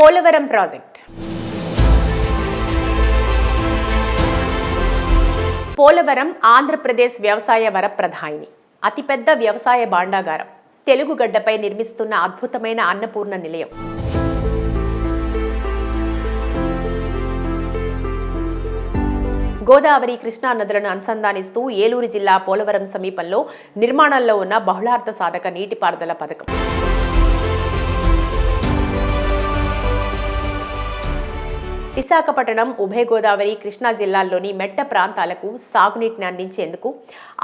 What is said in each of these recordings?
Polavaram project. Polavaram Andhra Pradesh వ్యవసాయ వరప్రధాయిని. అతిపెద్ద వ్యవసాయ భాండాగారం. తెలుగు గడ్డపై నిర్మిస్తున్న అద్భుతమైన అన్నపూర్ణ నిలయం. గోదావరి కృష్ణా నదులను అనుసంధానిస్తూ ఏలూరు జిల్లా పోలవరం సమీపంలో నిర్మాణంలో ఉన్న బహుళార్థ సాధక నీటిపారుదల పథకం. విశాఖపట్నం ఉభయ గోదావరి కృష్ణా జిల్లాల్లోని మెట్ట ప్రాంతాలకు సాగునీటిని అందించేందుకు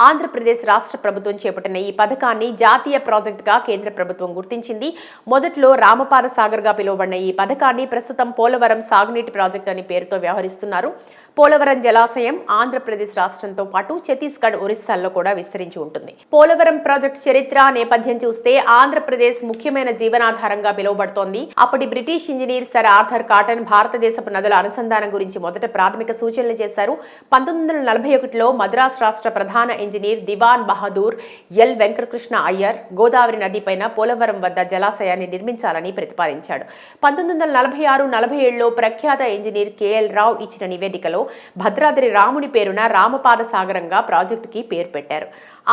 ఆంధ్రప్రదేశ్ రాష్ట్ర ప్రభుత్వం చేపట్టిన ఈ పథకాన్ని జాతీయ ప్రాజెక్టుగా కేంద్ర ప్రభుత్వం గుర్తించింది. మొదట్లో రామపాద సాగర్గా పిలువబడిన ఈ పథకాన్ని ప్రస్తుతం పోలవరం సాగునీటి ప్రాజెక్టు అని పేరుతో వ్యవహరిస్తున్నారు. పోలవరం జలాశయం ఆంధ్రప్రదేశ్ రాష్ట్రంతో పాటు ఛత్తీస్గఢ్ ఒరిస్సాల్లో కూడా విస్తరించి ఉంటుంది. పోలవరం ప్రాజెక్టు చరిత్ర నేపథ్యం చూస్తే ఆంధ్రప్రదేశ్ ముఖ్యమైన జీవనాధారంగా పిలువబడుతోంది. అప్పటి British engineer Sir Arthur Cotton భారతదేశపు నదుల అనుసంధానం గురించి మొదట ప్రాథమిక సూచనలు చేశారు. పంతొమ్మిది వందల నలభై ఒకటిలో మద్రాస్ రాష్ట్ర ప్రధాన ఇంజనీర్ దివాన్ బహదూర్ ఎల్. వెంకటకృష్ణ అయ్యర్ గోదావరి నదిపైన పోలవరం వద్ద జలాశయాన్ని నిర్మించాలని ప్రతిపాదించాడు. పంతొమ్మిది వందల నలభై ఆరు నలభై ఏడులో ప్రఖ్యాత ఇంజనీర్ కెఎల్ రావు ఇచ్చిన నివేదికలో భద్రాద్రి రాముని పేరున రామపాద సాగరంగా ప్రాజెక్టుకి పేరు పెట్టారు.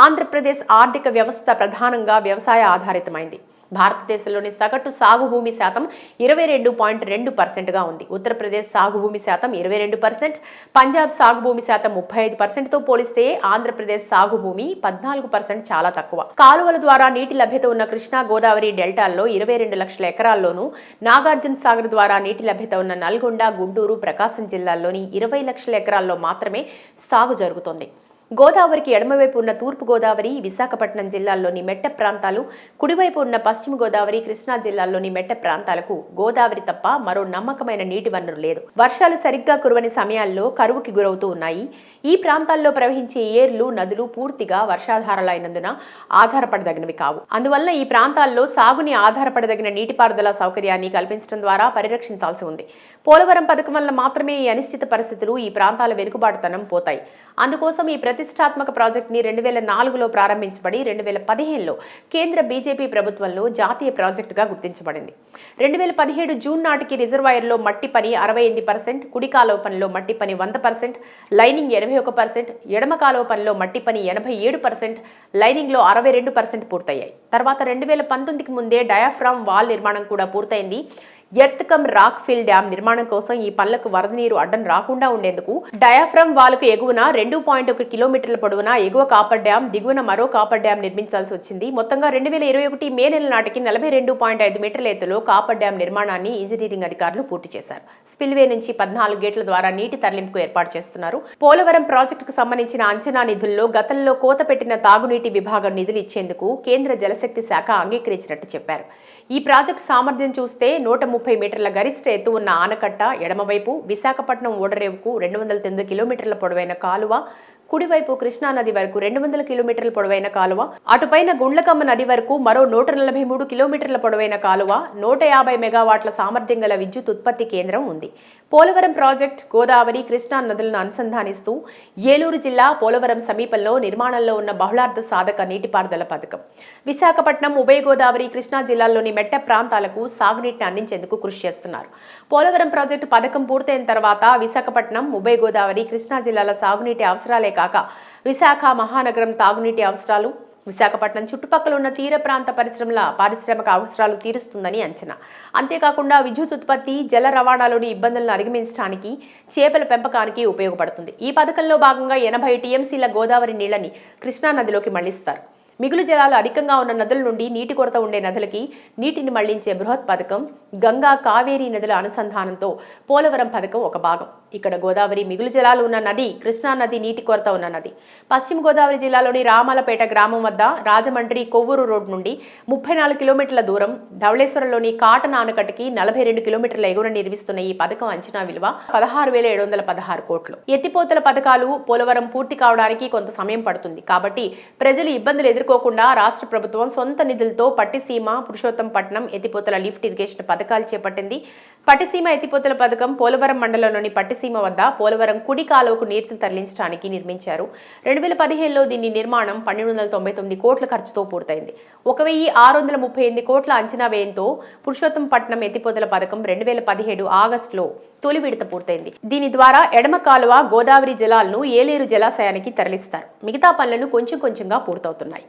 ఆంధ్రప్రదేశ్ ఆర్థిక వ్యవస్థ ప్రధానంగా వ్యవసాయ ఆధారితమైంది. భారతదేశంలోని సగటు సాగు భూమి శాతం ఇరవై రెండు పాయింట్ రెండు పర్సెంట్గా ఉంది. ఉత్తరప్రదేశ్ సాగు భూమి శాతం ఇరవై రెండు పర్సెంట్ పంజాబ్ సాగు భూమి శాతం ముప్పై ఐదు పర్సెంట్తో పోలిస్తే ఆంధ్రప్రదేశ్ సాగు భూమి పద్నాలుగు పర్సెంట్ చాలా తక్కువ. కాలువల ద్వారా నీటి లభ్యత ఉన్న కృష్ణా గోదావరి డెల్టాల్లో ఇరవై రెండు లక్షల ఎకరాల్లోనూ నాగార్జున సాగర్ ద్వారా నీటి లభ్యత ఉన్న నల్గొండ గుంటూరు ప్రకాశం జిల్లాల్లోని ఇరవై లక్షల ఎకరాల్లో మాత్రమే సాగు జరుగుతోంది. గోదావరికి ఎడమవైపు ఉన్న తూర్పు గోదావరి విశాఖపట్నం జిల్లాల్లోని మెట్ట ప్రాంతాలు కుడివైపు ఉన్న పశ్చిమ గోదావరి కృష్ణా జిల్లాల్లోని మెట్ట ప్రాంతాలకు గోదావరి తప్ప మరో నమ్మకమైన నీటి వనరు లేదు. వర్షాలు సరిగ్గా కురవని సమయాల్లో కరువుకి గురవుతూ ఉన్నాయి. ఈ ప్రాంతాల్లో ప్రవహించే ఏర్లు నదులు పూర్తిగా వర్షాధారాలైనందున ఆధారపడదగినవి కావు. అందువల్ల ఈ ప్రాంతాల్లో సాగుని ఆధారపడదగిన నీటిపారుదల సౌకర్యాన్ని కల్పించడం ద్వారా పరిరక్షించాల్సి ఉంది. పోలవరం పథకం వల్ల మాత్రమే ఈ అనిశ్చిత పరిస్థితులు ఈ ప్రాంతాల వెనుకబాటుతనం పోతాయి. అందుకోసం ఈ ప్రతిష్టాత్మక ప్రాజెక్ట్ని రెండు వేల నాలుగులో ప్రారంభించబడి రెండు వేల పదిహేనులో కేంద్ర బీజేపీ ప్రభుత్వంలో జాతీయ ప్రాజెక్టుగా గుర్తించబడింది. రెండు వేల పదిహేడు జూన్ నాటికి రిజర్వాయర్లో మట్టి పని అరవై ఎనిమిది పర్సెంట్ కుడి కాలువ పనిలో మట్టి పని వంద పర్సెంట్ లైనింగ్ ఎనభై ఒక పర్సెంట్ ఎడమ కాలువ పనిలో మట్టి పని ఎనభై ఏడు పర్సెంట్ లైనింగ్లో అరవై రెండు పర్సెంట్ పూర్తయ్యాయి. తర్వాత రెండు వేల పంతొమ్మిదికి ముందే డయాఫ్రామ్ వాల్ నిర్మాణం కూడా పూర్తయింది. ఎర్త్కమ్ రాక్ ఫిల్ డ్యామ్ నిర్మాణం కోసం ఈ పనులకు వరద నీరు అడ్డం రాకుండా ఉండేందుకు డయాఫ్రమ్ వాల్కు ఎగువన రెండు పాయింట్ ఒక కిలోమీటర్ల పొడవున ఎగువ కాపర్ డ్యామ్ దిగువన మరో కాపర్ డ్యామ్ నిర్మించాల్సి వచ్చింది. మొత్తంగా రెండు వేల ఇరవై ఒకటి మే నెల నాటికి నలభై రెండు పాయింట్ ఐదు మీటర్ల ఎత్తులో కాపర్ డ్యామ్ నిర్మాణాన్ని ఇంజనీరింగ్ అధికారులు పూర్తి చేశారు. స్పిల్వే నుంచి పద్నాలుగు గేట్ల ద్వారా నీటి తరలింపుకు ఏర్పాటు చేస్తున్నారు. పోలవరం ప్రాజెక్టుకు సంబంధించిన అంచనా నిధుల్లో గతంలో కోత పెట్టిన తాగునీటి విభాగం నిధులు ఇచ్చేందుకు కేంద్ర జలశక్తి శాఖ అంగీకరించినట్టు చెప్పారు. ఈ ప్రాజెక్టు సామర్థ్యం చూస్తే నూట ముప్పై మీటర్ల గరిష్ట ఎత్తు ఉన్న ఆనకట్ట ఎడమవైపు విశాఖపట్నం ఓడరేవుకు రెండు వందల తొమ్మిది కిలోమీటర్ల పొడవైన కాలువ కుడివైపు కృష్ణా నది వరకు రెండు వందల కిలోమీటర్ల పొడవైన కాలువ అటుపైన గుండ్లకమ్మ నది వరకు మరో నూట నలభై మూడు కిలోమీటర్ల పొడవైన కాలువ నూట యాభై మెగావాట్ల సామర్థ్యం గల విద్యుత్ ఉత్పత్తి కేంద్రం ఉంది. పోలవరం ప్రాజెక్ట్ గోదావరి కృష్ణా నదులను అనుసంధానిస్తూ ఏలూరు జిల్లా పోలవరం సమీపంలో నిర్మాణంలో ఉన్న బహుళార్థ సాధక నీటిపారుదల పథకం. విశాఖపట్నం ఉభయ గోదావరి కృష్ణా జిల్లాల్లోని మెట్ట ప్రాంతాలకు సాగునీటిని అందించేందుకు కృషి చేస్తున్నారు. పోలవరం ప్రాజెక్టు పథకం పూర్తయిన తర్వాత విశాఖపట్నం ఉభయ గోదావరి కృష్ణా జిల్లాల సాగునీటి అవసరాలే కాక విశాఖ మహానగరం తాగునీటి అవసరాలు విశాఖపట్నం చుట్టుపక్కల ఉన్న తీర ప్రాంత పరిశ్రమల పారిశ్రామిక అవసరాలు తీరుస్తుందని అంచనా. అంతేకాకుండా విద్యుత్ ఉత్పత్తి జల రవాణాలోని ఇబ్బందులను అధిగమించడానికి చేపల పెంపకానికి ఉపయోగపడుతుంది. ఈ పథకంలో భాగంగా ఎనభై టీఎంసీల గోదావరి నీళ్ళని కృష్ణా నదిలోకి మళ్ళిస్తారు. మిగులు జలాలు అధికంగా ఉన్న నదుల నుండి నీటి కొరత ఉండే నదులకి నీటిని మళ్ళించే బృహత్ పథకం గంగా కావేరీ నదుల అనుసంధానంతో పోలవరం పథకం ఒక భాగం. ఇక్కడ గోదావరి మిగులు జలాలు ఉన్న నది కృష్ణా నది నీటి కొరత ఉన్న నది. పశ్చిమ గోదావరి జిల్లాలోని రామాలపేట గ్రామం వద్ద రాజమండ్రి కొవ్వూరు రోడ్ నుండి ముప్పై నాలుగు కిలోమీటర్ల దూరం ధవళేశ్వరంలోని కాటన ఆనకట్టుకి నలభై రెండు కిలోమీటర్ల ఎగువన నిర్మిస్తున్న ఈ పథకం అంచనా విలువ పదహారు వేల ఏడు వందల పదహారు కోట్లు. ఎత్తిపోతల పథకాలు పోలవరం పూర్తి కావడానికి కొంత సమయం పడుతుంది. కాబట్టి ప్రజలు ఇబ్బందులు ఎదురు ఎదుర్కోకుండా రాష్ట్ర ప్రభుత్వం సొంత నిధులతో పట్టిసీమ పురుషోత్తంపట్నం ఎత్తిపోతల లిఫ్ట్ ఇరిగేషన్ పథకాలు చేపట్టింది. పట్టిసీమ ఎత్తిపోతల పథకం పోలవరం మండలంలోని పట్టిసీమ వద్ద పోలవరం కుడి కాలువకు నీరు తరలించడానికి నిర్మించారు. రెండు వేల పదిహేనులో దీని నిర్మాణం పన్నెండు వందల తొంభై తొమ్మిది కోట్ల ఖర్చుతో పూర్తయింది. ఒక వెయ్యి ఆరు వందల ముప్పై ఎనిమిది కోట్ల అంచనా వ్యయంతో పురుషోత్తంపట్నం ఎత్తిపోతల పథకం రెండు వేల పదిహేడు ఆగస్టులో తొలి విడత పూర్తయింది. దీని ద్వారా ఎడమ కాలువ గోదావరి జలాలను ఏలేరు జలాశయానికి తరలిస్తారు. మిగతా పనులను కొంచెం కొంచెంగా పూర్తవుతున్నాయి.